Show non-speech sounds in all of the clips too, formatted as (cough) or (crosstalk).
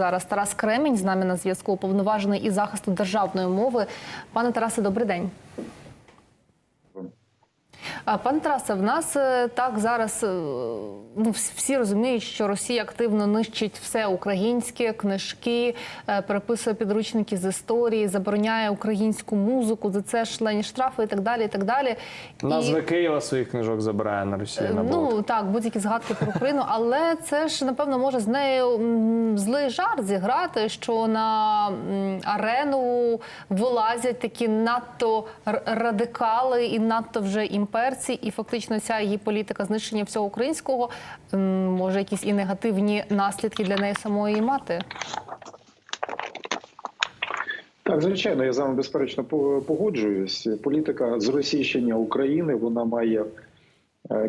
зараз Тарас Кремінь з нами на зв'язку, уповноважений із захисту державної мови. Пане Тарасе, добрий день. А, Пане Тарасе, в нас е, так зараз е, ну, всі розуміють, що Росія активно нищить все українське, книжки, е, переписує підручники з історії, забороняє українську музику, за це шлені штрафи і так далі. І так далі. Назви Києва своїх книжок забирає на Росію на. Ну так, будь-які згадки про Україну, але це ж напевно може з нею злий жарт зіграти, що на арену вилазять такі надто радикали і надто вже імперці, і фактично ця її політика знищення всього українського може якісь і негативні наслідки для неї самої мати. Так, звичайно, я з вами безперечно по- погоджуюсь. Політика зросійщення України вона має е,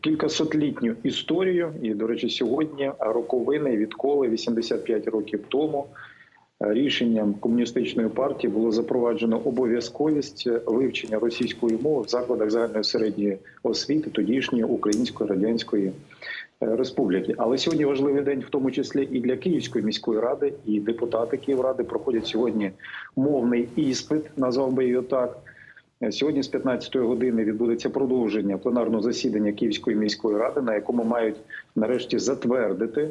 кількасотлітню історію. І, до речі, сьогодні роковини, відколи 85 років тому рішенням комуністичної партії було запроваджено обов'язковість вивчення російської мови в закладах загальної середньої освіти тодішньої української радянської е, республіки. Але сьогодні важливий день, в тому числі і для Київської міської ради, і депутати Київради проходять сьогодні мовний іспит, назвав би його так. Сьогодні з 15-ї години відбудеться продовження пленарного засідання Київської міської ради, на якому мають нарешті затвердити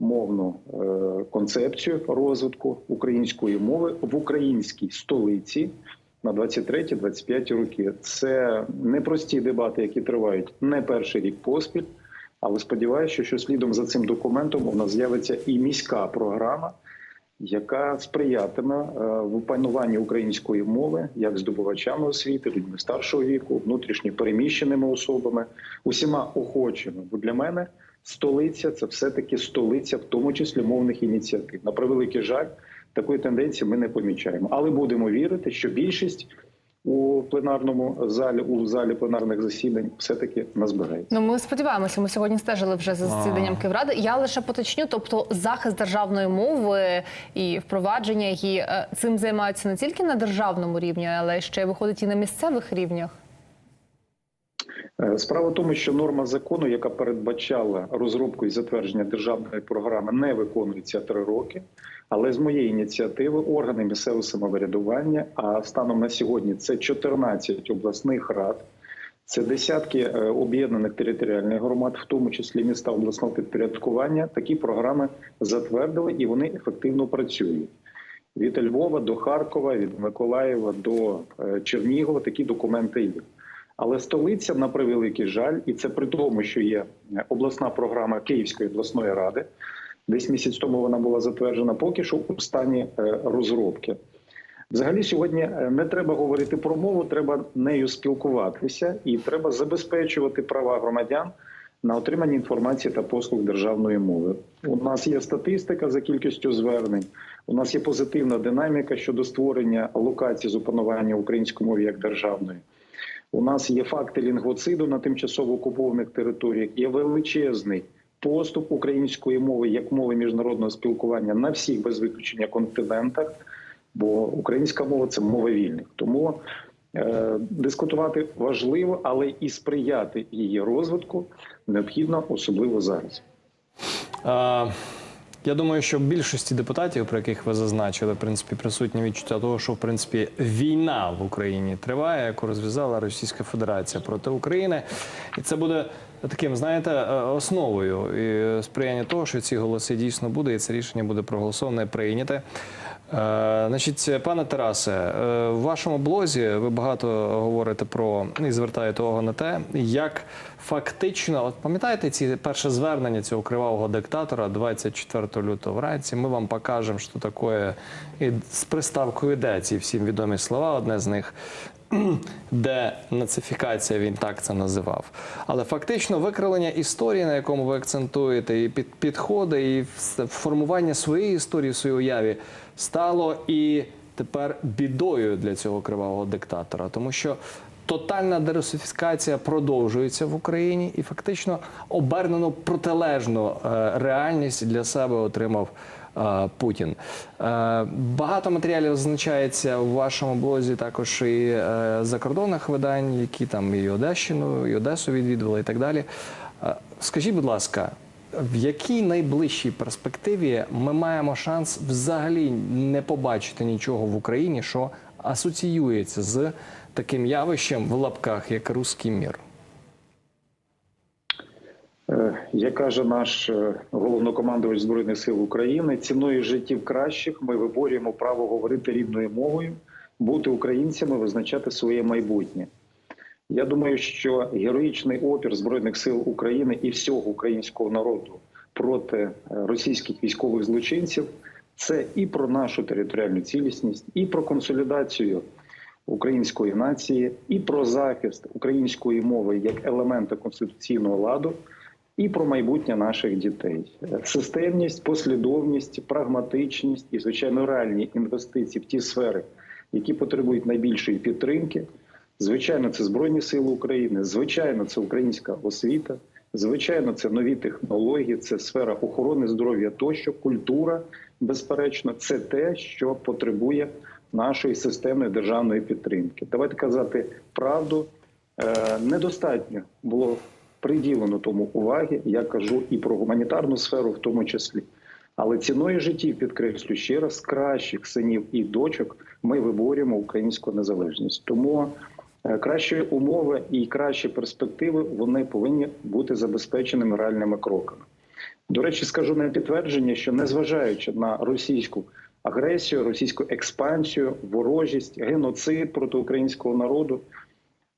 мовну е, концепцію розвитку української мови в українській столиці на 23-25 роки. Це непрості дебати, які тривають не перший рік поспіль. Але сподіваюся, що слідом за цим документом у нас з'явиться і міська програма, яка сприятиме е, в опануванні української мови як здобувачами освіти, людьми старшого віку, внутрішньо переміщеними особами, усіма охочими. Бо для мене столиця це все-таки столиця, в тому числі мовних ініціатив. На превеликий жаль, такої тенденції ми не помічаємо. Але будемо вірити, що більшість у пленарному залі, у залі пленарних засідань, все таки назбирається. Ну, ми сподіваємося, ми сьогодні стежили вже за засіданням Київради. Я лише поточню, тобто захист державної мови і впровадження її е, цим займаються не тільки на державному рівні, але ще виходить і на місцевих рівнях. Е, Справа в тому, що норма закону, яка передбачала розробку і затвердження державної програми, не виконується три роки. Але з моєї ініціативи органи місцевого самоврядування, а станом на сьогодні це 14 обласних рад, це десятки е, об'єднаних територіальних громад, в тому числі міста обласного підпорядкування, такі програми затвердили і вони ефективно працюють. Від Львова до Харкова, від Миколаєва до е, Чернігова такі документи є. Але столиця, на превеликий жаль, і це при тому, що є е, обласна програма Київської обласної ради. Десь місяць тому вона була затверджена, поки що у стані е, розробки. Взагалі, сьогодні е, не треба говорити про мову, треба нею спілкуватися, і треба забезпечувати права громадян на отримання інформації та послуг державної мови. У нас є статистика за кількістю звернень. У нас є позитивна динаміка щодо створення локацій з опанування української мови як державної. У нас є факти лінгвоциду на тимчасово окупованих територіях. Є величезний поступ української мови як мови міжнародного спілкування на всіх без виключення континентах, бо українська мова це мова вільних. Тому е, дискутувати важливо, але і сприяти її розвитку необхідно, особливо зараз. Е, я думаю, що більшості депутатів, про яких ви зазначили, в принципі, присутні відчуття того, що в принципі війна в Україні триває, яку розв'язала Російська Федерація проти України, і це буде таким, знаєте, е, основою і сприяння того, що ці голоси дійсно буде, і це рішення буде проголосоване прийняте. Е, значить, пане Тарасе, е, в вашому блозі ви багато говорите про і звертаєте увагу на те, як фактично, от пам'ятаєте ці перше звернення цього кривавого диктатора 24 лютого вранці. Ми вам покажемо, що таке і з приставкою «де» ці всім відомі слова. Одне з них. (clears throat) Денацифікація, він так це називав. Але фактично викривлення історії, на якому ви акцентуєте, і під, підходи, і формування своєї історії в своїй уяві стало і тепер бідою для цього кривавого диктатора, тому що тотальна дерусифікація продовжується в Україні, і фактично обернено протилежну е, реальність для себе отримав. Путін Е, багато матеріалів зазначається у вашому блозі також і е, закордонних видань, які там і Одещину, і Одесу відвідували, і так далі. Е, Скажіть, будь ласка, в якій найближчій перспективі ми маємо шанс взагалі не побачити нічого в Україні, що асоціюється з таким явищем в лапках, як руський мір? Е, Як каже наш е, головнокомандувач збройних сил України, ціною життів кращих ми виборюємо право говорити рідною мовою, бути українцями, визначати своє майбутнє. Я думаю, що героїчний опір збройних сил України і всього українського народу проти е, російських військових злочинців це і про нашу територіальну цілісність, і про консолідацію української нації, і про захист української мови як елемента конституційного ладу, і про майбутнє наших дітей. Системність, послідовність, прагматичність і звичайно реальні інвестиції в ті сфери, які потребують найбільшої підтримки. Звичайно, це Збройні Сили України, звичайно, це українська освіта, звичайно, це нові технології, це сфера охорони здоров'я тощо, культура, безперечно, це те, що потребує нашої системної державної підтримки. Давайте казати правду, е, недостатньо було приділено тому уваги. Я кажу і про гуманітарну сферу, в тому числі. Але ціною життів, підкреслю ще раз, кращих синів і дочок ми виборюємо українську незалежність. Тому е, кращі умови і кращі перспективи вони повинні бути забезпеченими реальними кроками. До речі, скажу на підтвердження, що незважаючи на російську агресію, російську експансію, ворожість, геноцид проти українського народу,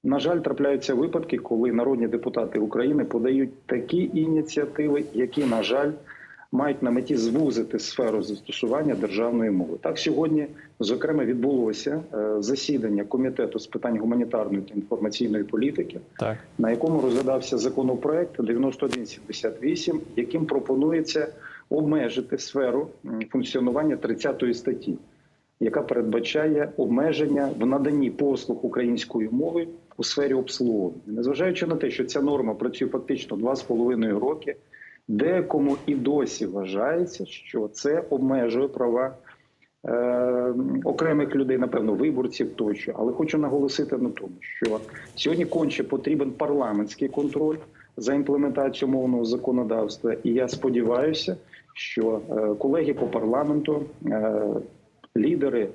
на жаль, трапляються випадки, коли народні депутати України подають такі ініціативи, які, на жаль, мають на меті звузити сферу застосування державної мови. Так сьогодні, зокрема, відбулося е, засідання комітету з питань гуманітарної та інформаційної політики, Так. на якому розглядався законопроект 9178, яким пропонується обмежити сферу функціонування 30 статті, яка передбачає обмеження в наданні послуг української мови у сфері обслуговування. Незважаючи на те, що ця норма працює фактично 2,5 роки, декому і досі вважається, що це обмежує права е, окремих людей, напевно, виборців тощо. Але хочу наголосити на тому, що сьогодні конче потрібен парламентський контроль за імплементацію мовного законодавства. І я сподіваюся, що е, колеги по парламенту, е, лідери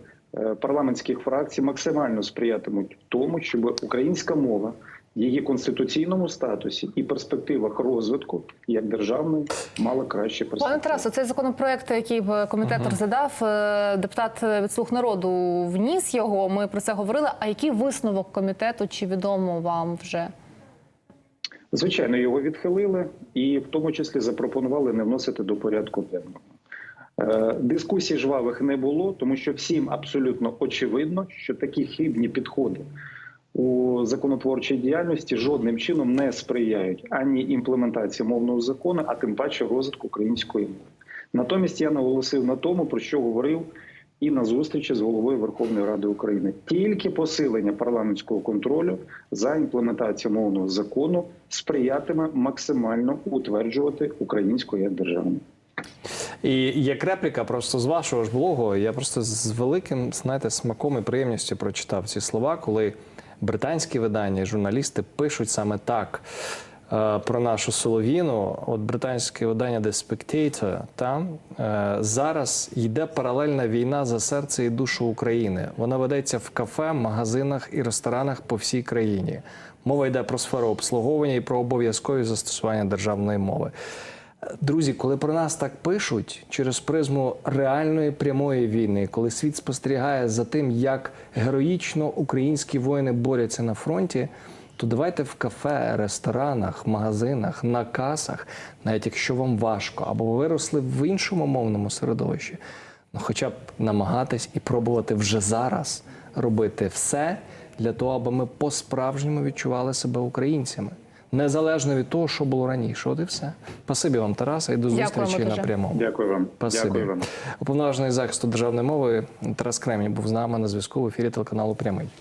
парламентських фракцій максимально сприятимуть тому, щоб українська мова. в Її конституційному статусі і перспективах розвитку як державної мала краще Пане перспективи. Тарасо, цей законопроект, який б комітет розглядав, е, депутат від слуг народу вніс його. Ми про це говорили. А який висновок комітету чи відомо вам вже? Звичайно, його відхилили, і в тому числі запропонували не вносити до порядку денного. Е, Дискусій жвавих не було, тому що всім абсолютно очевидно, що такі хибні підходи у законотворчій діяльності жодним чином не сприяють ані імплементації мовного закону, а тим паче розвитку української мови. Натомість я наголосив на тому, про що говорив і на зустрічі з головою Верховної Ради України. Тільки посилення парламентського контролю за імплементацією мовного закону сприятиме максимально утверджувати українську як державну. І як репліка просто з вашого ж блогу, я просто з великим знаєте, смаком і приємністю прочитав ці слова, коли британські видання, і журналісти пишуть саме так е, про нашу Солов'їну. От британське видання The Spectator, там е, зараз йде паралельна війна за серце і душу України. Вона ведеться в кафе, магазинах і ресторанах по всій країні. Мова йде про сферу обслуговування і про обов'язкові застосування державної мови. Друзі, коли про нас так пишуть через призму реальної прямої війни, коли світ спостерігає за тим, як героїчно українські воїни борються на фронті, то давайте в кафе, ресторанах, магазинах, на касах, навіть якщо вам важко, або ви виросли в іншому мовному середовищі, ну хоча б намагатись і пробувати вже зараз робити все для того, аби ми по-справжньому відчували себе українцями. Незалежно від того, що було раніше. От і все. Спасибі вам, Тараса, і до зустрічі дуже. на прямому. Дякую вам. Спасибі. Дякую вам. Уповноважений захисту державної мови Тарас Кремінь був з нами на зв'язку в ефірі телеканалу Прямий.